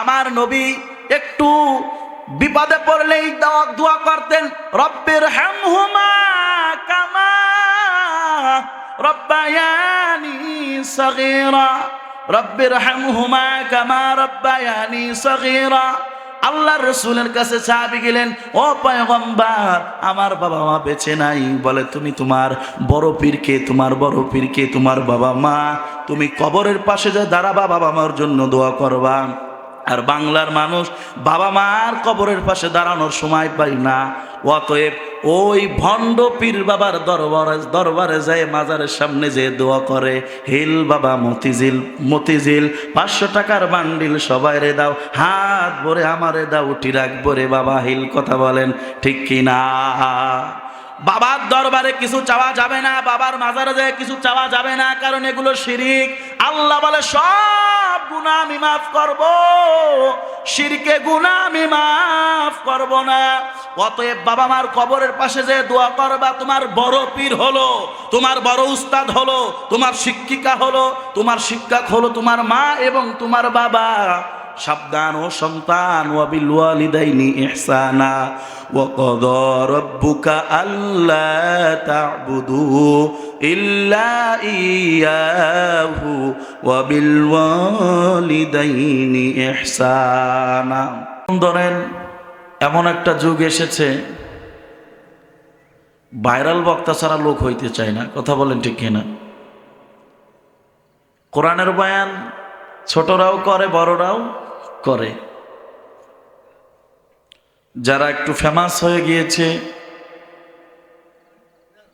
আমার নবী একটু বিপদে পড়লেই দোয়া করতেন, রব্বের হামহুমা কামা রব্বায়ানি সগীরা, রব্বের হামহুমা কামা রব্বায়ানি সগীরা। আল্লাহর রসুলের কাছে সাহাবি গেলেন, ও পয়গম্বর, আমার বাবা মা বেঁচে নাই। বলে, তুমি তোমার বড় পীরকে তোমার বড় পীরকে তোমার বাবা মা, তুমি কবরের পাশে যে দাঁড়াবা, বাবা মার জন্য দোয়া করবা। আর বাংলার মানুষ বাবা মার কবরের পাশে দাঁড়ানোর সময় পাই না। অতএব ওই ভণ্ড পীর বাবার দরবারে দরবারে যায় মাজারের সামনে যে দোয়া করে, হিল বাবা মতিঝিল মতিঝিল, পাঁচশো টাকার বান্ডিল সবাই রে দাও, হাত ভরে আমারে দাও টিরাক ভরে বাবা, হিল কথা বলেন, ঠিক কি না বাবার দরবারে কিছু চাওয়া যাবে না, বাবার মাজারে যায় কিছু চাওয়া যাবে না, কারণ এগুলো শিরিক। আল্লাহ বলে, সব গুণা আমি মাফ করব, শিরকে গুণা আমি মাফ করব না। অতএব বাবা মার কবরের পাশে যে দোয়া করবা, তোমার বড় পীর হলো, তোমার বড় উস্তাদ হলো, তোমার শিক্ষিকা হলো, তোমার শিক্ষক হলো তোমার মা এবং তোমার বাবা। সাবধান ও সন্তান ওয়াবিল ওয়ালিদাইনি ইহসানা وقضى ربك ألا تعبدوا إلا إياه وبالوالدين إحسانا ধরেন এমন একটা যুগ এসেছে ভাইরাল বক্তা ছাড়া লোক হইতে চায় না কথা বলেন ঠিক কিনা কোরআনের বয়ান ছোটরাও করে, বড়রাও করে। যারা একটু ফেমাস হয়ে গিয়েছে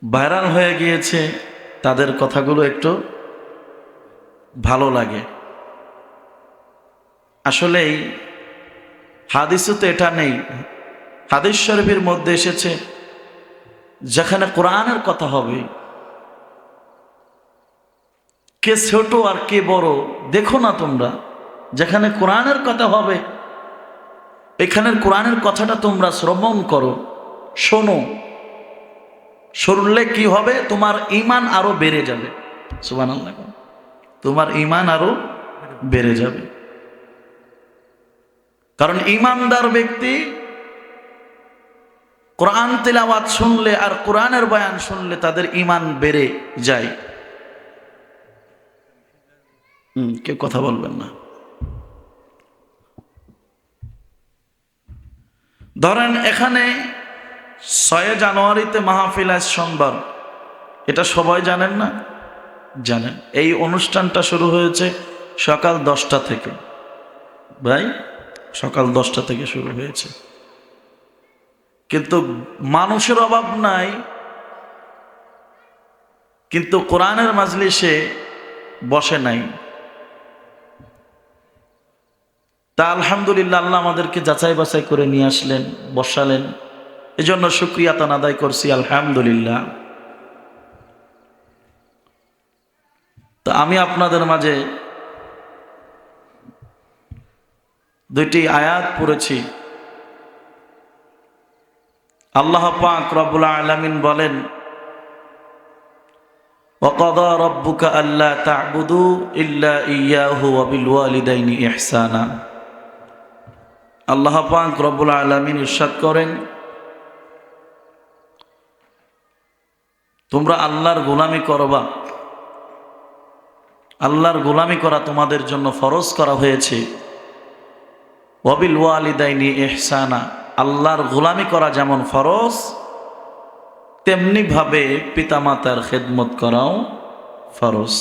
ভাইরাল হয়ে গিয়েছে, তাদের কথাগুলো একটু ভালো লাগে। আসলেই হাদিসে তো এটা নেই। হাদিস শরীফের মধ্যে এসেছে, যেখানে কোরআনের কথা হবে কে ছোট আর কে বড়, দেখো না তোমরা। যেখানে কোরআনের কথা হবে, এখানের কোরআনের কথাটা তোমরা শ্রবণ করো, শোনো। শুনলে কি হবে? তোমার ইমান আরও বেড়ে যাবে। সুবান তোমার ইমান আরও বেড়ে যাবে। কারণ ইমানদার ব্যক্তি কোরআন তেলাওয়াত শুনলে আর কোরআনের বয়ান শুনলে তাদের ইমান বেড়ে যায়। হুম, কেউ কথা বলবেন না। ধরেন এখানে ছয় জানুয়ারিতে মাহফিল সোমবার। এটা সবাই জানেন না? জানেন। এই অনুষ্ঠানটা শুরু হয়েছে সকাল দশটা থেকে। ভাই, সকাল দশটা থেকে শুরু হয়েছে। কিন্তু মানুষের অভাব নাই। কিন্তু কোরআনের মাজলিসে বসে নাই। তা আলহামদুলিল্লাহ আল্লাহ আমাদেরকে যাচাই বাছাই করে নিয়ে আসলেন বসালেন এজন্য সুক্রিয়া তান আদায় করছি আলহামদুলিল্লাহ তো আমি আপনাদের মাঝে দুইটি আয়াত পড়েছি আল্লাহ পাক রব্বুল আলামিন বলেন وقضى ربك ألا تعبدوا إلا إياه وبالوالدين إحسانا আল্লাহ পাক রব্বুল আলমিন ইরশাদ করেন, তোমরা আল্লাহর গোলামি করবা। আল্লাহর গোলামি করা তোমাদের জন্য ফরজ করা হয়েছে। ওয়াবিল ওয়ালিদাইনি এহসানা আল্লাহর গোলামি করা যেমন ফরজ তেমনিভাবে পিতামাতার খেদমত করাও ফরজ।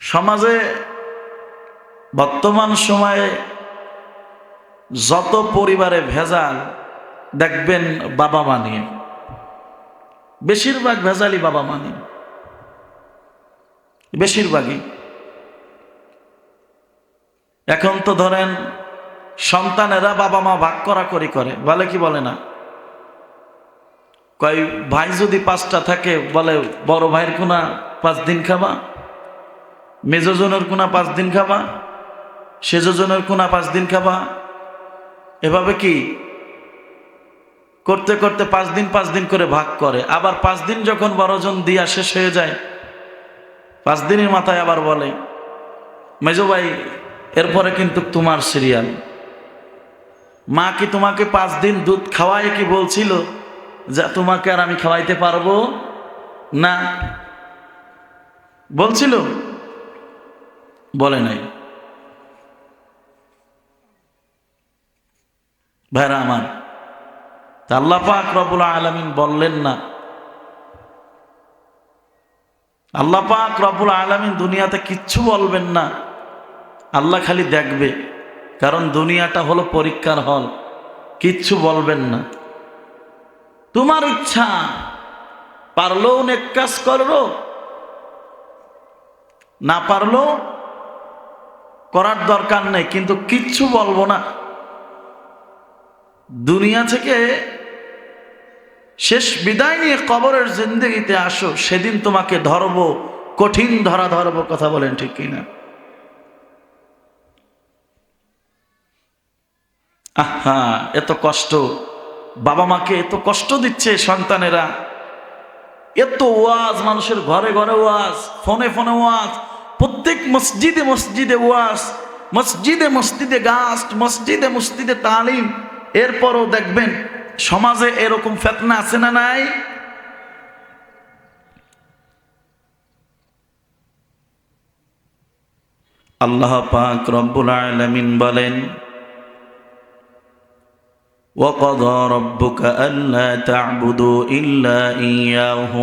সমাজে বর্তমান সময়ে যত পরিবারে ভেজাল দেখবেন বাবা মা নিয়ে। বেশিরভাগ ভেজালই বাবা মা নিয়ে। বেশিরভাগই। এখন তো ধরেন সন্তানেরা বাবা মা ভাগ করা করি করে, বলে কি বলে না? কয়, ভাই যদি পাঁচটা থাকে, বলে বড় ভাইয়ের কোনা পাঁচ দিন খাবা, মেজোজনের কোনা পাঁচ দিন খাবা সেজনের কোনা পাঁচ দিন খাবা। এভাবে কি? করতে করতে পাঁচ দিন পাঁচ দিন করে ভাগ করে। আবার পাঁচ দিন যখন বড়জন দিয়া শেষ হয়ে যায়, পাঁচ দিনের মাথায় আবার বলে, মেজো ভাই, এরপরে কিন্তু তোমার সিরিয়াল। মা কি তোমাকে পাঁচ দিন দুধ খাওয়ায় কি বলছিল যা, তোমাকে আর আমি খাওয়াইতে পারব না? বলছিল? বলে নাই। ভাইরা আমার। আল্লাহ পাক রবুল আলমিন বললেন না। আল্লাহ পাক রবুল আলমিন দুনিয়াতে কিচ্ছু বলবেন না। আল্লাহ খালি দেখবে, কারণ দুনিয়াটা হলো পরীক্ষার হল, কিচ্ছু বলবেন না। তোমার ইচ্ছা, পারলেও নেক কাজ করো, না পারলেও করার দরকার নেই, কিন্তু কিচ্ছু বলব না। দুনিয়া থেকে শেষ বিদায় নিয়ে কবরের জিন্দগিতে আসো, সেদিন তোমাকে ধরবো, কঠিন ধরা ধরবো, কথা বলেন ঠিক কিনা? আহা, এত কষ্ট। বাবা মাকে এত কষ্ট দিচ্ছে সন্তানেরা। এত ওয়াজ, মানুষের ঘরে ঘরে ওয়াজ, ফোনে ফোনে ওয়াজ, প্রত্যেক মসজিদে মসজিদে ওয়াজ, মসজিদে মসজিদে গাছ, মসজিদে মসজিদে তালিম। এরপরও দেখবেন সমাজে এরকম ফেতনা আছে না নাই আল্লাহ পাক রব্বুল আলামিন বলেন وقضى ربك ألا تعبدوا إلا إياه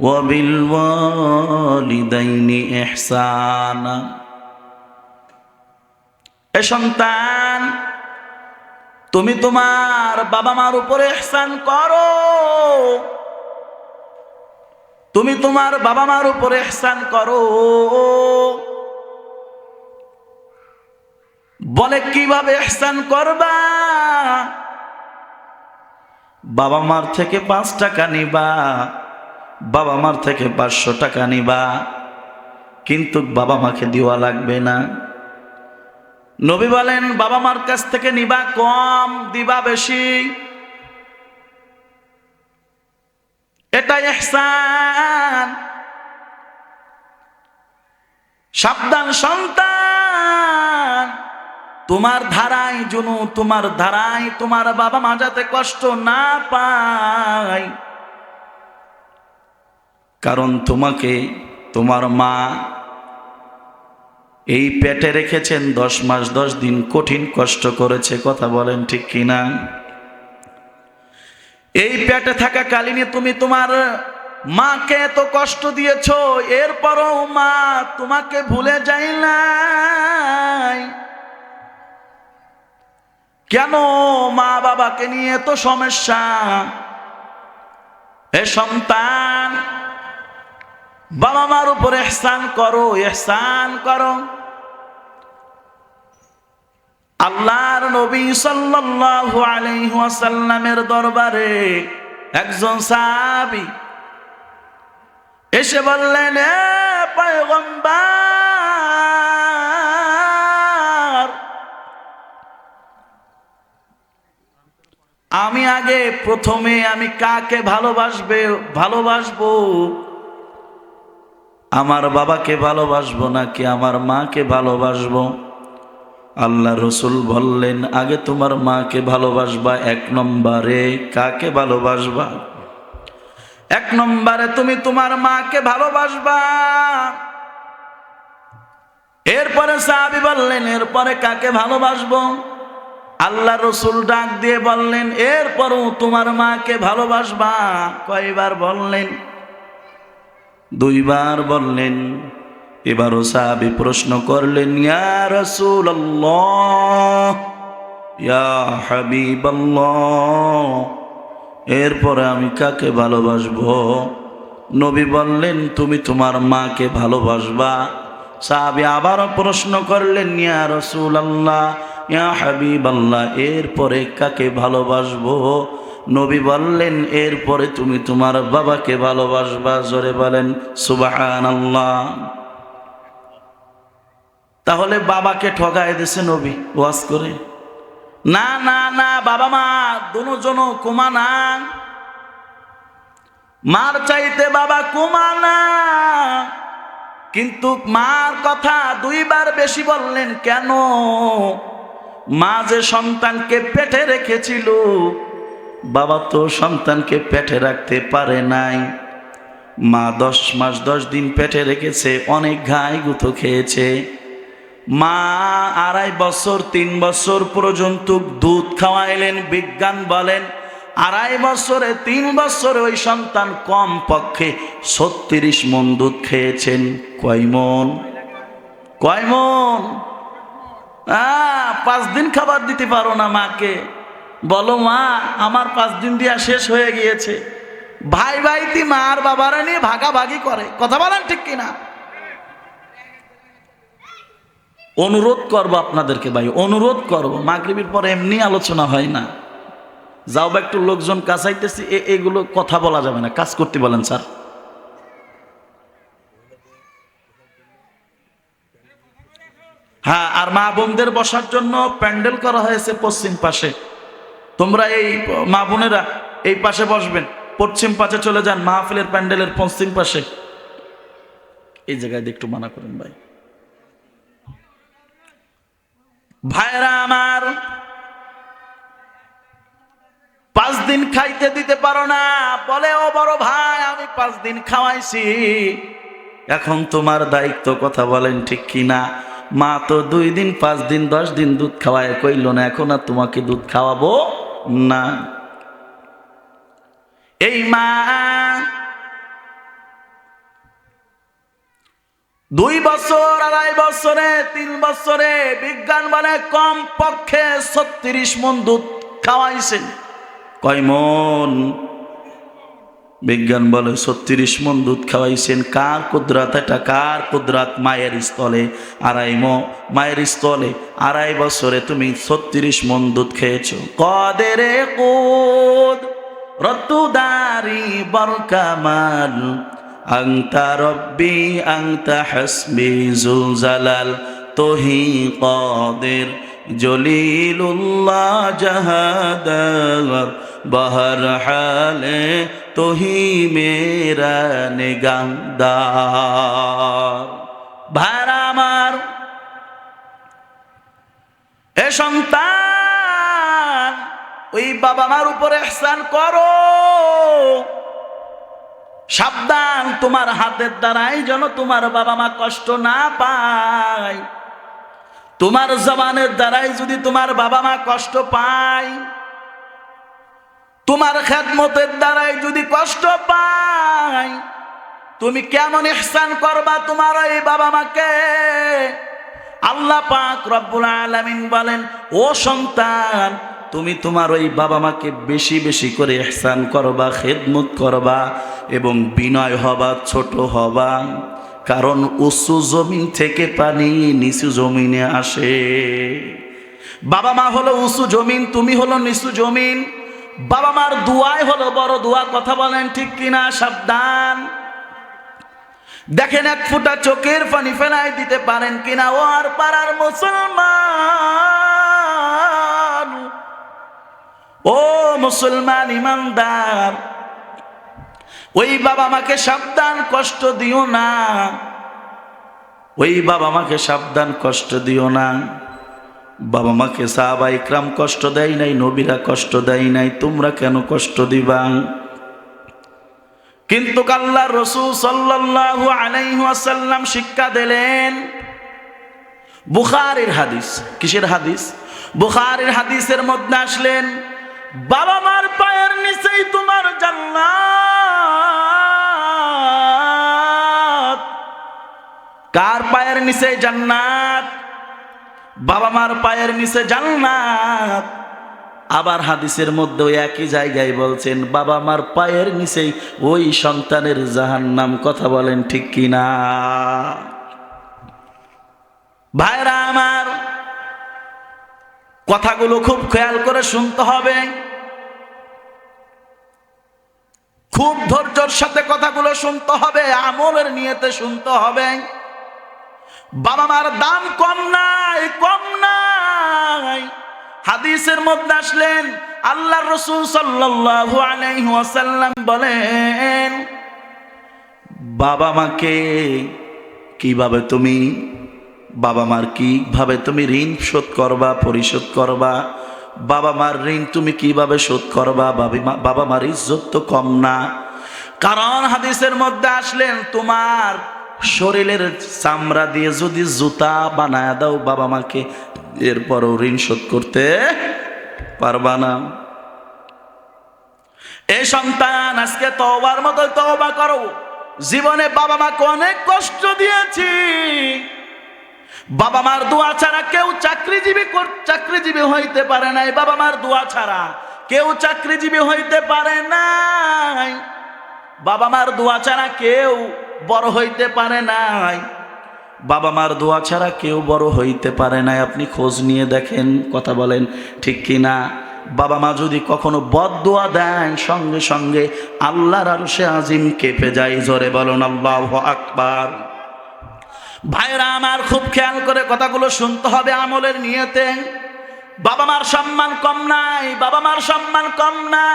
وبالوالدين إحسانا এ সন্তান তুমি তোমার বাবা মার উপরে এহসান করো। তুমি তোমার বাবা মার উপরে এহসান করো। বলে কীভাবে এহসান করবা? বাবা মার থেকে পাঁচ টাকা নিবা বাবা মার থেকে পাঁচশো টাকা নিবা। কিন্তু বাবা মাকে দেওয়া লাগবে না। নবী বলেন, বাবা মার কাছ থেকে নিবা কম, দিবা বেশি। এটা এহসান সাবধান সন্তান। তোমার ধারায় জুনু, তোমার ধারায় তোমার বাবা মা যাতে কষ্ট না পায়। কারণ তোমাকে তোমার মা এই পেটে রেখেছেন দশ মাস, দশ দিন কঠিন কষ্ট করেছে, কথা বলেন ঠিক কিনা? এই পেটে থাকা কালীনে, তুমি তোমার মাকে এত কষ্ট দিয়েছ, এরপরও মা তোমাকে ভুলে যাই নাই। কেন মা বাবাকে নিয়ে এত সমস্যা? এ সন্তান, বাবা মার উপর এহসান করো এহসান করো। আল্লাহর নবী সাল্লাল্লাহু আলাইহি ওয়াসাল্লামের দরবারে একজন সাহাবী এসে বললেন পয়গম্বর, আমি আগে প্রথমে আমি কাকে ভালোবাসবে, ভালোবাসবো? আমার বাবাকে ভালোবাসবো নাকি আমার মাকে ভালোবাসবো? আল্লাহ রসুল বললেন, আগে তোমার মাকে ভালোবাসবা এক নম্বরে। কাকে ভালোবাসবা? এক নম্বরে তুমি তোমার মাকে ভালোবাসবা। এরপরে সাহাবি বললেন, এরপরে কাকে ভালোবাসবো? আল্লাহ রসুল ডাক দিয়ে বললেন, এরপরও তোমার মাকে ভালোবাসবা। কয়বার বললেন? দুইবার বললেন এবারও সাহাবি প্রশ্ন করলেন, ইয়া রসুল ইয়া এরপরে আমি কাকে ভালোবাসবো? নবী বললেন, তুমি তোমার মাকে ভালোবাসবা? সাহাবি আবারও প্রশ্ন করলেন, ইয়া রসুল আল্লাহ ইয়া হাবিব আল্লাহ এরপরে কাকে ভালোবাসবো? নবী বললেন, এরপরে তুমি তোমার বাবাকে ভালোবাসবা। জোরে বলেন সুবাহান আল্লাহ তাহলে বাবাকে ঠগায় দিছে নবী, ওয়াজ করে। না না না, বাবা মা দুজন কুমা না মার চাইতে বাবা কুমা না। কিন্তু মার কথা দুইবার বেশি বললেন, কেন? মা যে সন্তানকে পেটে রেখেছিল, বাবা তো সন্তানকে পেটে রাখতে পারে নাই। মা দশ মাস, দশ দিন পেটে রেখেছে, অনেক ঘাই গুঁতো খেয়েছে। মা আড়াই বছর, তিন বছর পর্যন্ত দুধ খাওয়াইলেন, বিজ্ঞান বলেন। আড়াই বছরে, তিন বছরে ওই সন্তান কম পক্ষে ছত্রিশ মন দুধ খেয়েছেন। কয় মন কয় মন পাঁচ দিন খাবার দিতে পারো না মাকে। বলো মা, আমার পাঁচ দিন দিয়া শেষ হয়ে গিয়েছে। ভাই ভাইতি মা আর বাবারা নিয়ে ভাগাভাগি করে। কথা বলেন ঠিক কিনা? অনুরোধ করব আপনাদেরকে ভাই, অনুরোধ করব। মাগরিবির পর এমনি আলোচনা হয় না। যাও বা একটু লোকজন কাছাইতেছি এগুলো কথা বলা যাবে না। কাজ করতে বলেন, স্যার। হ্যাঁ আর মা বোনদের বসার জন্য প্যান্ডেল করা হয়েছে পশ্চিম পাশে। তোমরা এই মা বোনেরা এই পাশে বসবেন। পশ্চিম পাশে চলে যান, মাহফিলের প্যান্ডেলের পশ্চিম পাশে। এই জায়গায় একটু মানা করেন ভাই। ভাইরা আমার, পাঁচ দিন খাইতে দিতে পারো না। বলে, ও বড় ভাই, আমি পাঁচ দিন খাওয়াইছি। এখন তোমার দায়িত্ব কথা বলেন ঠিক কি না মা তো দুই দিন, পাঁচ দিন, দশ দিন দুধ খাওয়ায়, কইল না, এখন আর তোমাকে দুধ খাওয়াবো না। এই মা দুই বছর, আড়াই বছরে, তিন বছরে বিজ্ঞান বলে কম পক্ষে ছত্রিশ মন দুধ খাওয়াইছেন কয় মন? বিজ্ঞান বলে ছত্রিশ মন দুধ খাওয়াইছেন। কার কুদরাত এটা? কার কুদরাত মায়ের স্থলে? আড়াই ম, মায়ের স্থলে আড়াই বছরে তুমি ছত্রিশ মন দুধ খেয়েছো। কদেরে কুদ? রতুদারি বরকামান আংতা আংতা হাসবি, জুলজালাল তোহি কদের জলিলুল্লাহ জাহাদার বহর হালে তোহি মেরা নিগান্দার। ভাইরা আমার, এ সন্তান, ওই বাবা মার উপরে এহসান করো। সাবধান, তোমার হাতের দ্বারাই যেন তোমার বাবা মা কষ্ট না পায়। তোমার জবানের দ্বারাই যদি তোমার বাবা মা কষ্ট পায়, তোমার খেদমতের দ্বারাই যদি কষ্ট পায়, তুমি কেমন ইহসান করবা তোমার এই বাবা মাকে? আল্লাহ পাক রব্বুল আলামিন বলেন, ও সন্তান তুমি তোমার ওই বাবা মাকে বেশি বেশি করে ইহসান করবা, খেদমত করবা এবং বিনয় হবা, ছোট হবা। কারণ উঁচু জমিন থেকে পানি নিচু জমিনে আসে। বাবা মা হলো উঁচু জমিন, তুমি হলো নিচু জমিন। বাবা মার দুয়াই হলো বড় দুয়া, কথা বলেন ঠিক কিনা? সাবধান। দেখেন এক ফুটা চোখের পানি ফেলাই দিতে পারেন কিনা? ও আর পাড়ার মুসলমান। ও মুসলমান ইমানদার, ওই বাবা মাকে সাবধান কষ্ট দিও না। ওই বাবা মাকে সাবধান কষ্ট দিও না। বাবা মাকে সাহাবা ইকরাম কষ্ট দেয় নাই, নবীরা কষ্ট দেয় নাই, তোমরা কেন কষ্ট দিবা? কিন্তু আল্লাহ রসুল সাল্লাল্লাহু আলাইহি ওয়াসাল্লাম শিক্ষা দিলেন, বুখারের হাদিস, কিসের হাদিস? বুখারের হাদিসের মধ্যে আসলেন বাবা মার পায়ের নিচেই তোমার জান্নাত। কার পায়ের নিচে জান্নাত? বাবা মার পায়ের নিচে জান্নাত। আবার হাদিসের মধ্যে একই জায়গায় বলছেন বাবা মার পায়ের নিচেই ওই সন্তানের জাহান নাম কথা বলেন ঠিক কিনা? ভাইরা আমার কথাগুলো খুব খেয়াল করে শুনতে হবে। খুব ধৈর্যর সাথে কথাগুলো শুনতে হবে, আমলের নিয়েতে শুনতে হবে। বাবা মার দাম কম নাই কম নাই। হাদিসের মধ্যে আসলেন আল্লাহ রসুল ওয়াসাল্লাম বলেন, বাবা মাকে কীভাবে তুমি বাবা মার কীভাবে তুমি ঋণ শোধ করবা, পরিশোধ করবা? বাবা মার ঋণ তুমি কীভাবে শোধ করবা? বাবা মার ইজ্জত তো কম না। কারণ হাদিসের মধ্যে আসলেন, তোমার শরীরের চামড়া দিয়ে যদি জুতা বানায় দাও, বাবা মাকে এরপরও ঋণ শোধ করতে পারবা না। এই সন্তান, আজকে তওবার মতো তওবা করো। জীবনে বাবা মাকে অনেক কষ্ট দিয়েছি বাবা মার দোয়া ছাড়া কেউ চাকরিজীবী কর- চাকরিজীবী হইতে পারে নাই। বাবা মার দোয়া ছাড়া কেউ চাকরিজীবী হইতে পারে নাই। বাবা মার দোয়া ছাড়া কেউ বড় হইতে পারে নাই। বাবা মার দোয়া ছাড়া কেউ বড় হইতে পারে নাই। আপনি খোঁজ নিয়ে দেখেন, কথা বলেন, ঠিক কি না বাবা মা যদি কখনো বদ দোয়া দেন, সঙ্গে সঙ্গে আল্লাহর আরও সে আজিম কেঁপে যায়। জোরে বলুন, আল্লাহ আকবার। ভাইরা আমার খুব খেয়াল করে কথাগুলো শুনতে হবে আমলের নিয়েতে। বাবা মার সম্মান কম নাই, বাবা মার সম্মান কম নাই।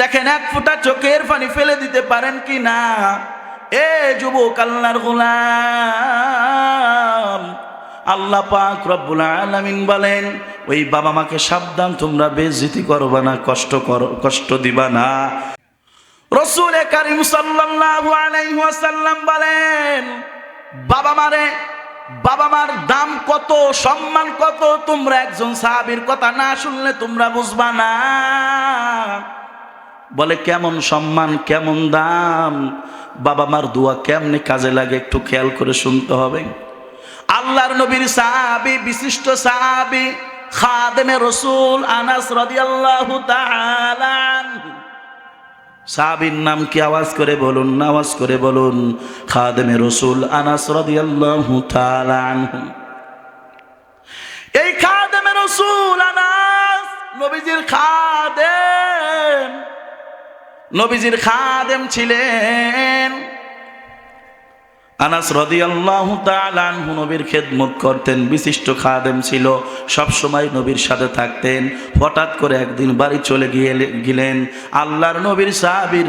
দেখেন এক ফোঁটা চোখের পানি ফেলে দিতে পারেন কি না? এ যুবক আল্লাহর গোলাম। আল্লাহ পাক রব্বুল আলামিন বলেন, ওই বাবা মাকে সাবধান, তোমরা বেজিতি করবা না, কষ্ট কর, কষ্ট দিবা না। রসুল করিম সাল্লাল্লাহু আলাইহি ওয়াসাল্লাম বলেন, বাবা মারে, বাবা মার দাম কত, সম্মান কত, তোমরা একজন সাহাবীর কথা না শুনলে তোমরা বুঝবা না বলে, কেমন সম্মান, কেমন দাম, বাবা মার দোয়া কেমনে কাজে লাগে একটু খেয়াল করে শুনতে হবে আল্লাহর নবীর সাহাবি, বিশিষ্ট সাহাবি, খাদেমে রসুল আনাস রাদিয়াল্লাহু তাআলা। সাহাবীর নাম কি আওয়াজ করে বলুন আওয়াজ করে বলুন? খাদেমে রসুল আনাস রাদিয়াল্লাহু তাআলা আনহু। এই খাদেমে রসুল আনাস নবীজির খাদেম নবীজির খাদেম ছিলেন। আনাস রাদিয়াল্লাহু তাআলা আনহু নবীর খেদমত করতেন, বিশিষ্ট খাদেম ছিল সব সময় নবীর সাথে থাকতেন। হঠাৎ করে একদিন বাড়ি চলে গিয়ে গেলেন। আল্লাহর নবীর সাহাবীর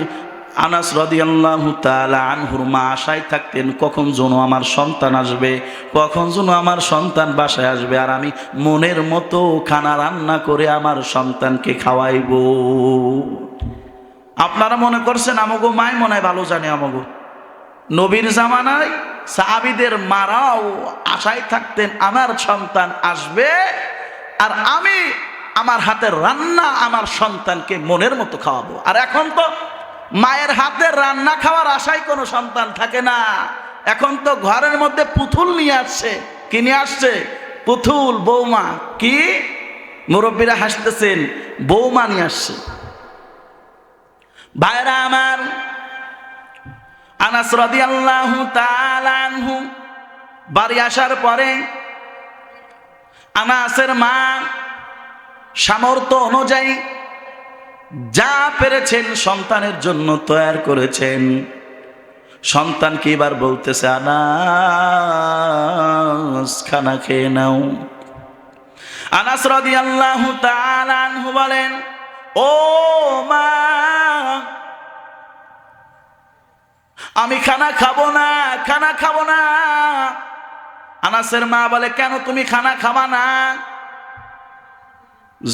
আনাস রাদিয়াল্লাহু তাআলা আনহুর মা আশায় থাকতেন, কখন যেন আমার সন্তান আসবে? কখন যেন আমার সন্তান বাসায় আসবে? আর আমি মনের মতো খানা রান্না করে আমার সন্তানকে খাওয়াইবো। আপনারা মনে করছেন, আমাগো মায় মনে হয় ভালো জানে আমাগো। নবীর জামানায় সাহাবিদের মারাও, আশায় থাকতেন, আমার সন্তান আসবে আর আমি আমার হাতের রান্না আমার সন্তানকে মনের মতো খাওয়াবো। আর এখন তো মায়ের হাতের রান্না খাওয়ার আশায় কোনো সন্তান থাকে না। এখন তো ঘরের মধ্যে পুতুল নিয়ে আসছে। কি নিয়ে আসছে? পুতুল, বৌমা। কি? মুরব্বীরা হাসতেছেন, বৌমা নিয়ে আসছে। ভাইরা আমার আনাস রাদিয়াল্লাহু তাআলা আনহু বাড়ি আসার পরে আনাসের মা সামর্থ্য অনুযায়ী যা পেরেছেন সন্তানের জন্য তৈরি করেছেন। সন্তান সন্তানকে এবার বলতেছে, আনাস, খানা খেয়ে নাও। আনাস রাদিয়াল্লাহু তাআলা আনহু বলেন, ও মা আমি খানা খাব না, খানা খাব না। আনাসের মা বলে, কেন তুমি খানা খাবা না?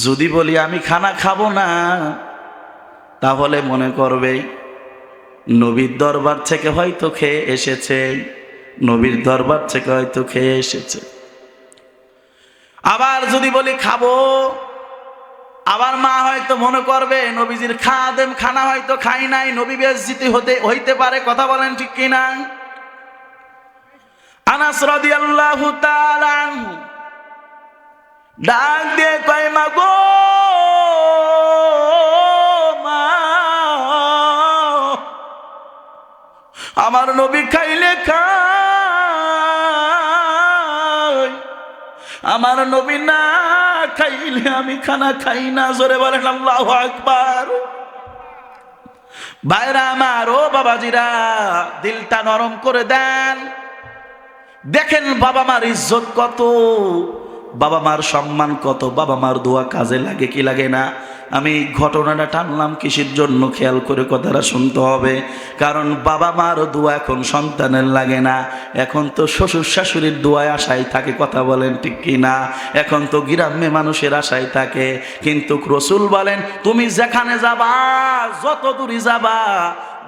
যদি বলি, আমি খানা খাব না, তাহলে মনে করবে, নবীর দরবার থেকে হয়তো খেয়ে এসেছে, নবীর দরবার থেকে হয়তো খেয়ে এসেছে। আবার যদি বলি, খাব আবার মা হয়তো মনে করবে, নবীজির খাদেম খানা হয়তো খাই নাই, নবী বেজিতে হতে, হইতে পারে, কথা বলেন ঠিক কিনা? আনাস রাদিয়াল্লাহু তাআলা ডাক দিয়ে কয়, মা গো আমার নবী খাইলে খাই আমার নবী না খাইলে আমি খানা খাই না। জোরে বলেন, আল্লাহ আকবার। ভাইরা আমার, ও বাবাজিরা, দিলটা নরম করে দেন। দেখেন বাবা মার ইজ্জত কত। বাবা মার সম্মান কত, বাবা মার দোয়া কাজে লাগে কি লাগে না? আমি ঘটনাটা টানলাম কিসের জন্য খেয়াল করে কথাটা শুনতে হবে। কারণ বাবা মার দোয়া এখন সন্তানের লাগে না। এখন তো শ্বশুর শাশুড়ির দোয়ায় আশায় থাকে, কথা বলেন ঠিক কি না? এখন তো গ্রাম্যে মানুষের আশায় থাকে। কিন্তু রসুল বলেন, তুমি যেখানে যাবা যত দূরে যাবা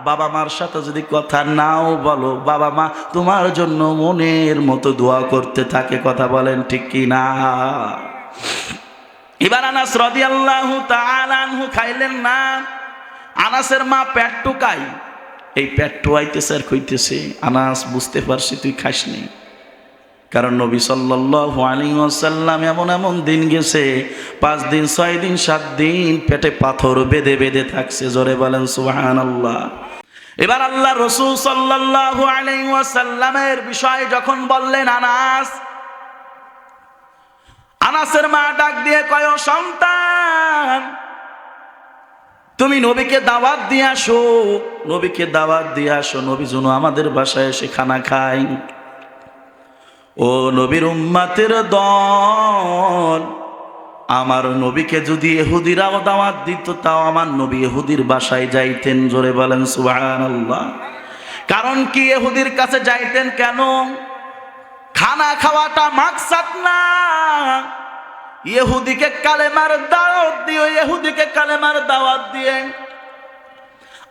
বাবা মার সাথে যদি কথা নাও বলো, বাবা মা তোমার জন্য মনের মতো দোয়া করতে থাকে, কথা বলেন ঠিক কি না এবার আনাস রদি আল্লাহ তালানহু খাইলেন না। আনাসের মা প্যাট টুকাই এই প্যাট টুয়াইতেছে আর খুঁজতেছে আনাস, বুঝতে পারছি তুই খাসনি। কারণ নবী সাল্লাল্লাহু আলাইহি ওয়াসাল্লাম এমন এমন দিন গেছে, পাঁচ দিন, ছয় দিন, সাত দিন পেটে পাথর বেঁধে বেঁধে থাকছে, জোরে বলেন সুবহানাল্লাহ। এবার আল্লাহ রসুল সাল্লাল্লাহু আলাইহি ওয়াসাল্লামের বিষয় যখন বললেন আনাস, আনাসের মা ডাক দিয়ে কয় সন্তান, তুমি নবীকে দাওয়াত দিয়ে আসো, নবীকে দাওয়াত দিয়ে আসো, নবী যেন আমাদের বাসায় এসে খানা খায়। ও নবীর উম্মাতের দল, আমার নবীকে যদি এহুদিরাও দাওয়াত দিত, তাও আমার নবী এহুদির বাসায় যাইতেন, জোরে বলেন সুবহানাল্লাহ। কারণ কি এহুদির কাছে যাইতেন কেন? খানা খাওয়াটা মাকসাদ না। ইহুদিকে কালেমার দাওয়াত দিয়ে ইহুদিকে কালেমার দাওয়াত দিয়ে।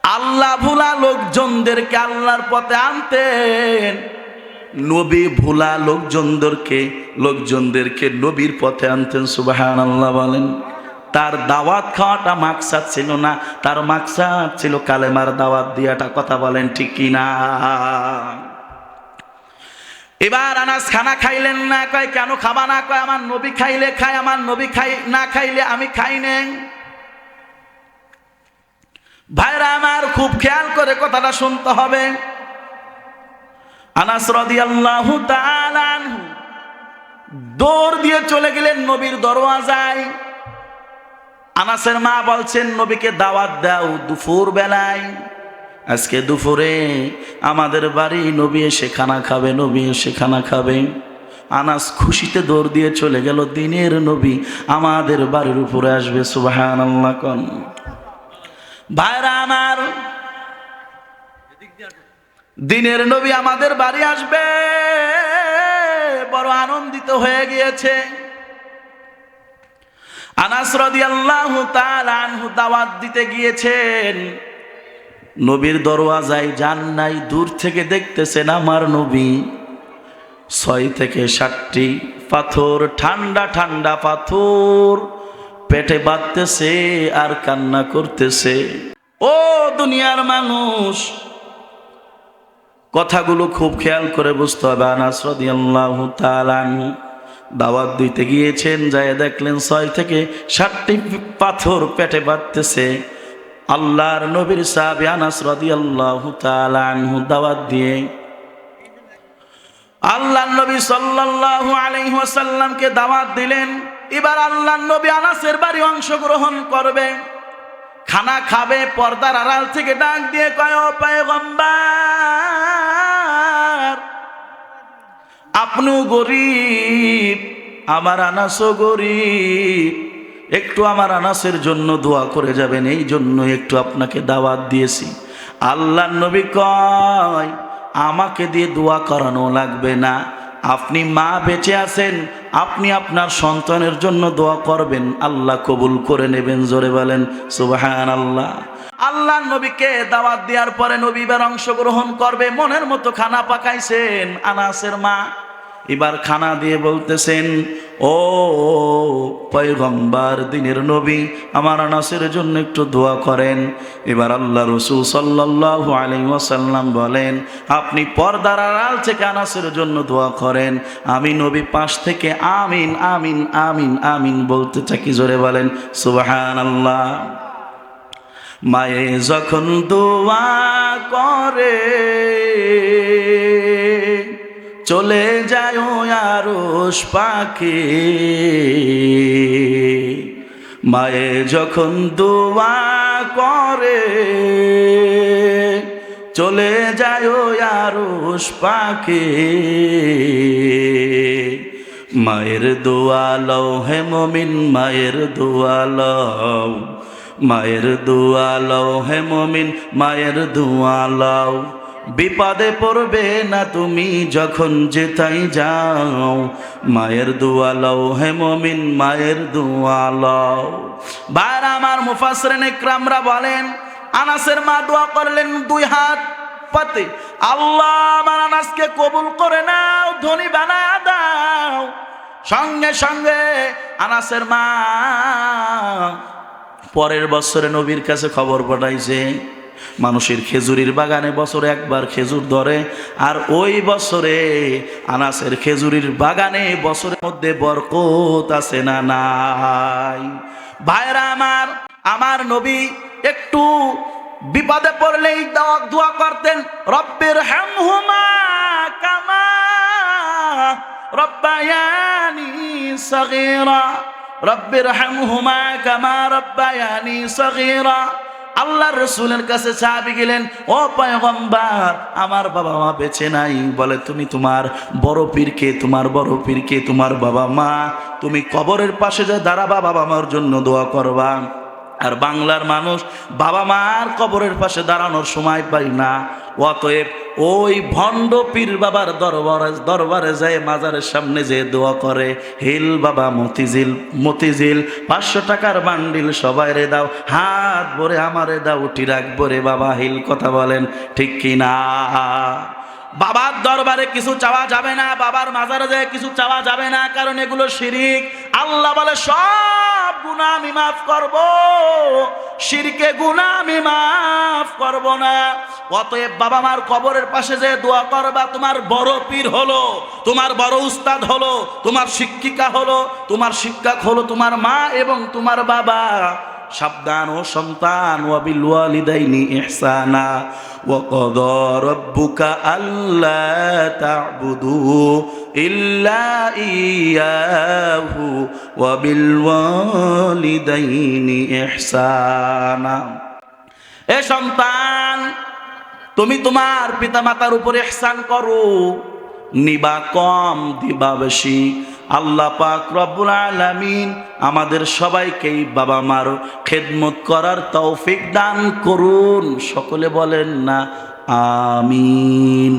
আল্লাহ ভুলা লোকজনদেরকে আল্লাহর পথে আনতেন। নবী ভুলা লোকজনদেরকে লোকজনদেরকে নবীর পথে আনতেন সুবাহান আল্লাহ বলেন। তার দাওয়াত খাওয়াটা মাকসাদ ছিল না, তার মাকসাদ ছিল কালেমার দাওয়াত দিয়াটা কথা বলেন ঠিক কি না এবার আনাস খানা খাইলেন না, কয়, কেন খাবা না? কয়, আমার নবী খাইলে খায়, আমার নবী খাই, না খাইলে আমি খাই নেই। ভাইরা আমার খুব খেয়াল করে কথাটা শুনতে হবে। আনাস রাদিয়াল্লাহু তাআলা আনহু দৌড় দিয়ে চলে গেলেন নবীর দরওয়াজায়। আনাসের মা বলছেন, নবীকে দাওয়াত দাও দুপুর বেলায়। আজকে দুপুরে আমাদের বাড়ি নবী এসে খানা খাবে, নবী এসে খানা খাবে। আনাস খুশিতে দৌড় দিয়ে চলে গেল, দিনের নবী আমাদের বাড়ির উপরে আসবে সুবাহান আল্লাহ কন। ভাইরা আমার দিনের নবী আমাদের বাড়ি আসবে। বড় আনন্দিত হয়ে গিয়েছে। আনাস রাদিয়াল্লাহু তাআলা আনহু দাওয়াত দিতে গিয়েছেন। নবীর দরওয়াজায় যান নাই, দূর থেকে দেখতেছেন আমার নবী। ছয় থেকে সাতটি পাথর, ঠান্ডা ঠান্ডা পাথর, পেটে বাঁধতেছে আর কান্না করতেছে। ও দুনিয়ার মানুষ কথাগুলো খুব খেয়াল করে বুঝতে হবে। আনাস রাদিয়াল্লাহু তাআলা দাওয়াত দিতে গিয়েছেন, যায় দেখলেন ছয় থেকে ষাটটি পাথর পেটে বাঁধতেছে। আল্লাহর নবীর সাহাবি আনাস রাদিয়াল্লাহু তাআলা আনহু দাওয়াত দিয়ে আল্লাহর নবী সাল্লাল্লাহু আলাইহি ওয়াসাল্লামকে দাওয়াত দিলেন। এবার আল্লাহর নবী আনাসের বাড়ি অংশগ্রহণ করবে। খানা খাবে, পর্দার আড়াল থেকে ডাক দিয়ে কয়, ও পয়গম্বর! আপনিও গরিব, আমার আনাসও গরিব। একটু আমার আনাসের জন্য দোয়া করে যাবেন, এই জন্য একটু আপনাকে দাওয়াত দিয়েছি। আল্লাহ নবী কয়, আমাকে দিয়ে দোয়া করানো লাগবে না। আপনি মা বেঁচে আছেন, আপনি আপনার সন্তানের জন্য দোয়া করবেন। আল্লাহ কবুল করে নেবেন, জোরে বলেন সুবাহান আল্লাহ আল্লাহ নবীকে দাওয়াত দেওয়ার পরে নবী এবার অংশগ্রহণ করবে, মনের মতো খানা পাকাইছেন আনাসের মা। এবার খানা দিয়ে বলতেছেন, ও পয়গম্বার, দিনের নবী, আমার আনাসের জন্য একটু দোয়া করেন। এবার আল্লাহ রসুল সাল্লাল্লাহু আলাইহি ওয়াসাল্লাম বলেন, আপনি পর্দার আড়াল থেকে আনাসের জন্য দোয়া করেন। আমি নবী পাশ থেকে আমিন আমিন আমিন আমিন বলতে থাকি। জোরে বলেন সুবাহান আল্লাহ মায়ে যখন দোয়া করে চলে যায় আরস পাখি। মায়ে যখন দোয়া করে, চলে যায় আরস পাখি। মায়ের দোয়া লও হে মমিন, মায়ের দোয়া লও। মায়ের দোয়া লও হে মমিন, মায়ের দোয়া লও। বিপদে পড়বে না তুমি যখন যেতাই যাও। মায়ের দোয়া লও হে মমিন, মায়ের দোয়া লও। বার আমার মুফাসরেন ইকরামরা বলেন, আনাসের মা দোয়া করলেন দুই হাত পাতে। আল্লাহ আমার আনাসকে কবুল করে নাও, ধনী বানা দাও। সঙ্গে সঙ্গে আনাসের মা পরের বছরে নবীর কাছে খবর পাঠাইছে মানুষের খেজুরির বাগানে বছরে একবার খেজুর ধরে, আর ওই বছরে আনাসের খেজুরির বাগানে বছরের মধ্যে বরকত আছে না নাই? ভাইরা আমার আমার নবী একটু বিপদে পড়লেই দোয়া করতেন, রব্বের হামহুমা কামা রব্বায়ানি সগীরা, রব্বের হামহুমা কামা রব্বায়ানি সগীরা। আল্লাহর রসুলের কাছে চাবি গেলেন, ও পায়গম্বার, আমার বাবা মা বেছে নাই। বলে, তুমি তোমার বড় পীরকে, তোমার বড় পীরকে, তোমার বাবা মা, তুমি কবরের পাশে যা দাঁড়াবা, বাবা মার জন্য দোয়া করবা। আর বাংলার মানুষ বাবা মার কবরের পাশে দাঁড়ানোর সময় পাই না। অতএব ওই ভণ্ড পীর বাবার দরবারে দরবারে যায় মাজারের সামনে যে দোয়া করে, হিল বাবা মতিঝিল মতিঝিল, পাঁচশো টাকার বান্ডিল সবাই রে দাও, হাত ভরে আমারে দাও, উঠি টিরাক ভরে বাবা, হিল, কথা বলেন। ঠিক কি না? বাবার দরবারে কিছু চাওয়া যাবে না, বাবার মাজারে যায় কিছু চাওয়া যাবে না, কারণ এগুলো শিরিক। আল্লাহ বলে, সব গুণা আমি মাফ করব। শিরকে গুনা আমি মাফ করব না। অতএব বাবা মার কবরের পাশে যে দোয়া করবা, তোমার বড় পীর হলো, তোমার বড় উস্তাদ হলো, তোমার শিক্ষিকা হলো, তোমার শিক্ষক হলো তোমার মা এবং তোমার বাবা। সাবধান ও সন্তান ও বিল ওয়ালিদাইনি ইহসানা, ওয়া কদ রব্বুকা আল্লা তা'বুদু। إلا إياه وبالوالدين إحسانا এ সন্তান তুমি তোমার পিতামাতার উপর ইহসান করো নিবা কম দিবা বেশি আল্লাহ পাক রব্বুল আলামিন আমাদের সবাইকেই বাবা মার খেদমত করার তৌফিক দান করুন সকলে বলেন না আমিন